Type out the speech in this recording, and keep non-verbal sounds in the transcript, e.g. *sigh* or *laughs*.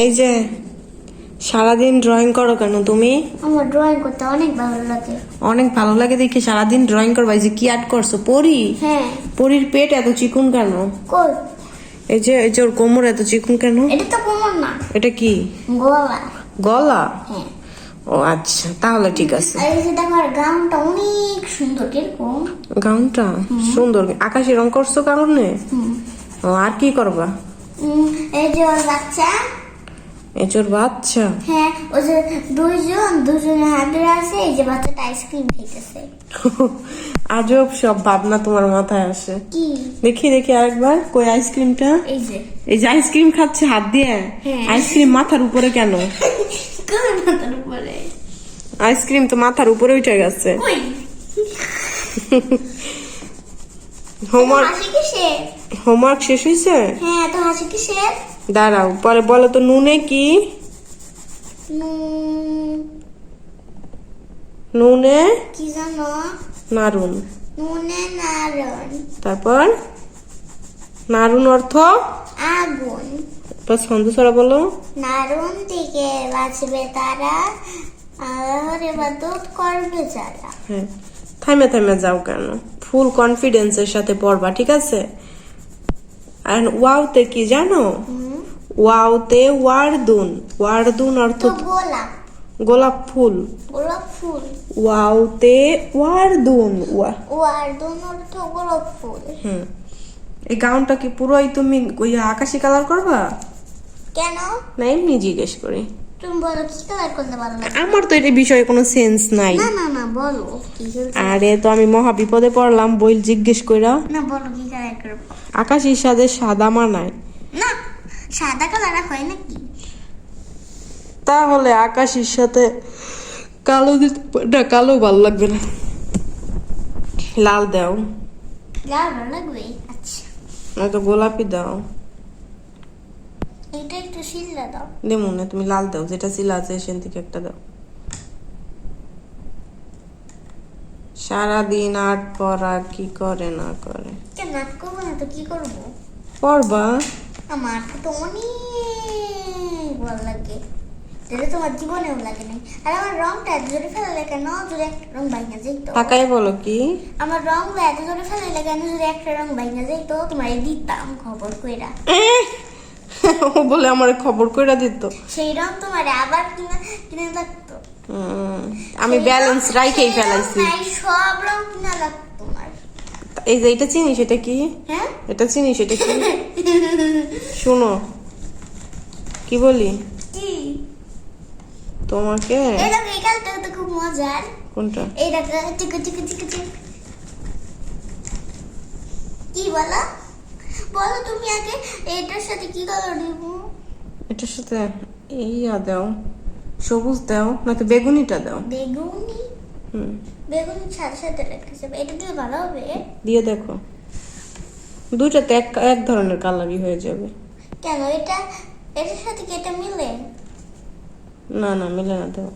এই যে সারাদিন ড্রয়িং করো কেন তুমি? আমার ড্রয়িং করতে অনেক ভালো লাগে। অনেক ভালো লাগে দেখে সারাদিন ড্রয়িং করবা এই যে কি আর্ট করছ? পরি? হ্যাঁ। পরির পেট এত চিকুন কেন? কই? এই যে এই যে ওর কোমর এত চিকুন কেন? এটা তো কোমর না। এটা কি? গলা। গলা? হ্যাঁ। ও আচ্ছা তাহলে ঠিক আছে। এই যে দেখো আর গাউনটা অনেক সুন্দর কীরকম? গাউনটা? সুন্দর। আকাশি রং করছ কারণে। ও আর কি করবা? এই যে ওর বাচ্চা। এচোর বাচ্চা। হ্যাঁ ওই যে দুইজন দুজনে হাত আছে এই যে বাচ্চাটা আইসক্রিম খাইতেছে। *laughs* আজব সব ভাবনা তোমার মাথায় আসে। কি? দেখি দেখি আরেকবার কই আইসক্রিমটা? এই যে। এই যে আইসক্রিম খাচ্ছে হাত দিয়ে। হ্যাঁ। আইসক্রিম মাথার উপরে কেন? *laughs* কোন মাথার উপরে? আইসক্রিম তো মাথার উপরে উঠে গেছে। কই? *laughs* হোমওয়ার্ক হোমওয়ার্ক শেষ? হয়েছে হ্যাঁ তো হাসি কিসের দাঁড়াও পরে বলো তো নুনে কি? নুনে। কি জানো? নারুন। নুনে নারন। তারপর? নারুন অর্থ? আগুন। এবার ছন্দ ছড়া বলো। নারুন থেকে বাঁচবে তারা আল্লাহর ইবাদত করবে যারা। হ্যাঁ থামে থামে যাও কেন? ফুল কনফিডেন্সের সাথে পড়বা ঠিক আছে? আর ওয়াওতে কি জানো? ওয়াওতে ওয়ারদুন ওয়ারদুন অর্থ গোলাপ। ফুল। গোলাপ ফুল। ওয়াওতে ওয়ারদুন ওয়া ও আর দুন অর্থ গোলাপ ফুল। হুম। এই গাউনটা কি পুরোই তুমি ওই আকাশি কালার করবা? কেন? না এমনি জিজ্ঞেস করি। তুমি বলো কি কালার করতে পারো না আমার তো এটা বিষয়ে কোনো সেন্স নাই। না না না বলো কি আরে তো আমি মহা বিপদে পড়লাম বই জিজ্ঞেস কইরা। না বলো কি কালার করব? আকাশির সাথে সাদা মানায় না সাদা কালার হয় নাকি? তাহলে আকাশের সাথে কালো দিতে না কালো ভালো লাগবে না। লাল দাও। লাল ভালো লাগবে? আচ্ছা। নয়তো গোলাপি দাও। এটা একটু শিল্লা দাও। না তুমি লাল দাও যেটা ছিল আছে সেখান থেকে একটা দাও। সারাদিন আর্ট পড়া কি করে না করে। করব না তো কি করব? পড়বা? আমার তো অনেক ভালো লাগে। যেটা তোমার জীবনেও লাগে নাই। আর আমার রংটা এত জোরে ফেলালে কেন? যদি একটা রং বাইনা যেত টাকায় বলো কি? আমার রং এত জোরে ফেলালে কেন? যদি একটা রং বাইনা যেত তোমার দিতাম খবর কইরা। *laughs* ও বলে আমার খবর কইরা দিত। সেই রং তোমার আবার কিনে কিনে লাগতো। আমি ব্যালেন্স রাইখেই ফেলাইছি। সব রং কিনা লাগতো তোমার। এই যে এটা চিনিস এটা কি? হ্যাঁ? এটা চিনিস এটা কি? *laughs* শোনো কি বলি? কি? তোমাকে দেখো এই কালটা তো খুব মজার। কোনটা? দেখো চিকু চিকু চিকু চিকু কি বলো? বলো তুমি আগে এটার সাথে কি কালার দিব এটার সাথে এই ইয়া দাও সবুজ দাও নয়তো বেগুনিটা দাও। বেগুনি? হুম। বেগুনি সাথে সাথে রেখে যাবে এটা দিলে ভালো হবে? দিয়ে দেখো। দুইটাতে এক এক ধরনের কালারই হয়ে যাবে। কেন? এটা এটার সাথে কি এটা মিলে? না না মিলে না দাও।